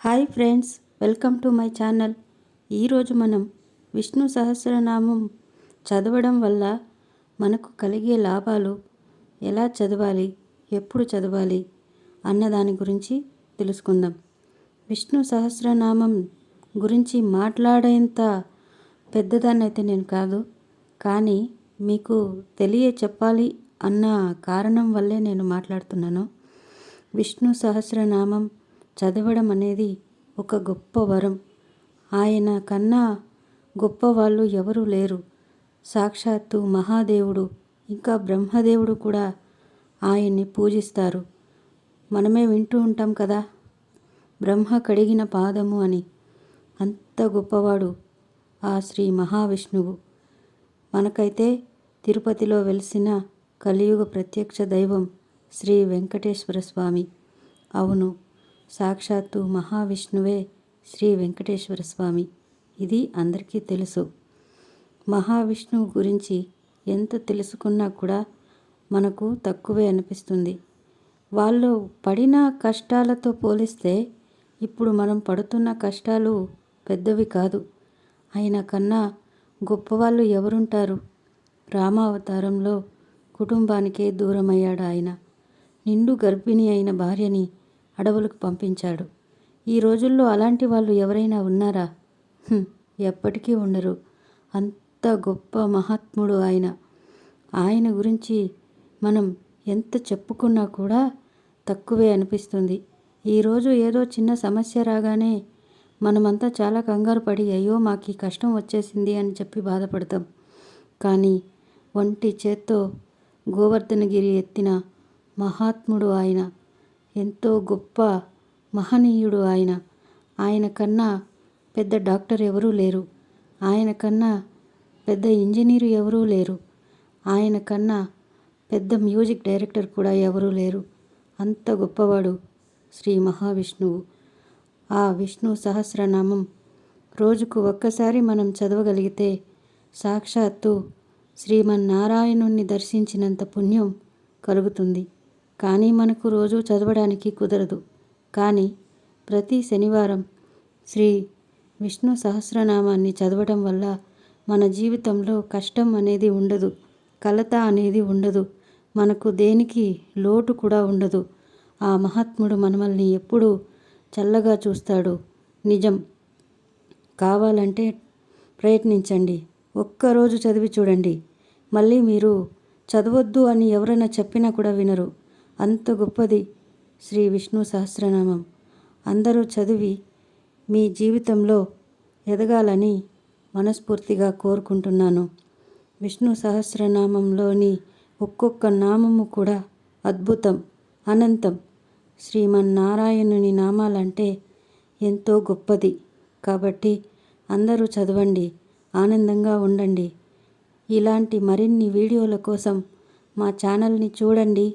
Hi friends welcome to my channel. ఈరోజు మనం విష్ణు సహస్రనామం చదవడం వల్ల మనకు కలిగే లాభాలు ఎలా చదవాలి ఎప్పుడు చదవాలి అన్న దాని గురించి తెలుసుకుందాం. విష్ణు సహస్రనామం గురించి మాట్లాడేంత పెద్దదాన్ని అయితే నేను కాదు కానీ మీకు తెలియ చెప్పాలి అన్న కారణం వల్లే నేను మాట్లాడుతున్నాను. విష్ణు సహస్రనామం చదవడం అనేది ఒక గొప్ప వరం. ఆయన కన్నా గొప్పవాళ్ళు ఎవరూ లేరు. సాక్షాత్తు మహాదేవుడు ఇంకా బ్రహ్మదేవుడు కూడా ఆయన్ని పూజిస్తారు. మనమే వింటూ ఉంటాం కదా. బ్రహ్మ కడిగిన పాదము అని. అంత గొప్పవాడు ఆ శ్రీ మహావిష్ణువు. మనకైతే తిరుపతిలో వెలిసిన కలియుగ ప్రత్యక్ష దైవం శ్రీ వెంకటేశ్వర స్వామి. అవును సాక్షాత్తు మహావిష్ణువే శ్రీ వెంకటేశ్వర స్వామి. ఇది అందరికీ తెలుసు. మహావిష్ణువు గురించి ఎంత తెలుసుకున్నా కూడా మనకు తక్కువే అనిపిస్తుంది. వాళ్ళు పడిన కష్టాలతో పోలిస్తే ఇప్పుడు మనం పడుతున్న కష్టాలు పెద్దవి కాదు. ఆయన కన్నా గొప్పవాళ్ళు ఎవరుంటారు? రామావతారంలో కుటుంబానికే దూరమయ్యాడు ఆయన. నిండు గర్భిణి అయిన భార్యని అడవులకు పంపించాడు. ఈ రోజుల్లో అలాంటి వాళ్ళు ఎవరైనా ఉన్నారా? ఎప్పటికీ ఉండరు. అంత గొప్ప మహాత్ముడు ఆయన. ఆయన గురించి మనం ఎంత చెప్పుకున్నా కూడా తక్కువే అనిపిస్తుంది. ఈరోజు ఏదో చిన్న సమస్య రాగానే మనమంతా చాలా కంగారు పడి అయ్యో మాకు ఈ కష్టం వచ్చేసింది అని చెప్పి బాధపడతాం. కానీ ఒంటి చేత్తో గోవర్ధనగిరి ఎత్తిన మహాత్ముడు ఆయన ఎంతో గొప్ప మహనీయుడు ఆయన. ఆయన కన్నా పెద్ద డాక్టర్ ఎవరూ లేరు. ఆయన కన్నా పెద్ద ఇంజనీరు ఎవరూ లేరు. ఆయన కన్నా పెద్ద మ్యూజిక్ డైరెక్టర్ కూడా ఎవరూ లేరు. అంత గొప్పవాడు శ్రీ మహావిష్ణువు. ఆ విష్ణు సహస్రనామం రోజుకు ఒక్కసారి మనం చదవగలిగితే సాక్షాత్తు శ్రీమన్నారాయణుణ్ణి దర్శించినంత పుణ్యం కలుగుతుంది. కానీ మనకు రోజు చదవడానికి కుదరదు. కానీ ప్రతి శనివారం శ్రీ విష్ణు సహస్రనామాన్ని చదవడం వల్ల మన జీవితంలో కష్టం అనేది ఉండదు. కలత అనేది ఉండదు. మనకు దేనికి లోటు కూడా ఉండదు. ఆ మహాత్ముడు మనమల్ని ఎప్పుడూ చల్లగా చూస్తాడు. నిజం. కావాలంటే ప్రయత్నించండి. ఒక్కరోజు చదివి చూడండి. మళ్ళీ మీరు చదవద్దు అని ఎవరైనా చెప్పినా కూడా వినరు. అంత గొప్పది శ్రీ విష్ణు సహస్రనామం. అందరూ చదివి మీ జీవితంలో ఎదగాలని మనస్ఫూర్తిగా కోరుకుంటున్నాను. విష్ణు సహస్రనామంలోని ఒక్కొక్క నామము కూడా అద్భుతం అనంతం. శ్రీమన్నారాయణుని నామాలంటే ఎంతో గొప్పది. కాబట్టి అందరూ చదవండి ఆనందంగా ఉండండి. ఇలాంటి మరిన్ని వీడియోల కోసం మా ఛానల్ని చూడండి.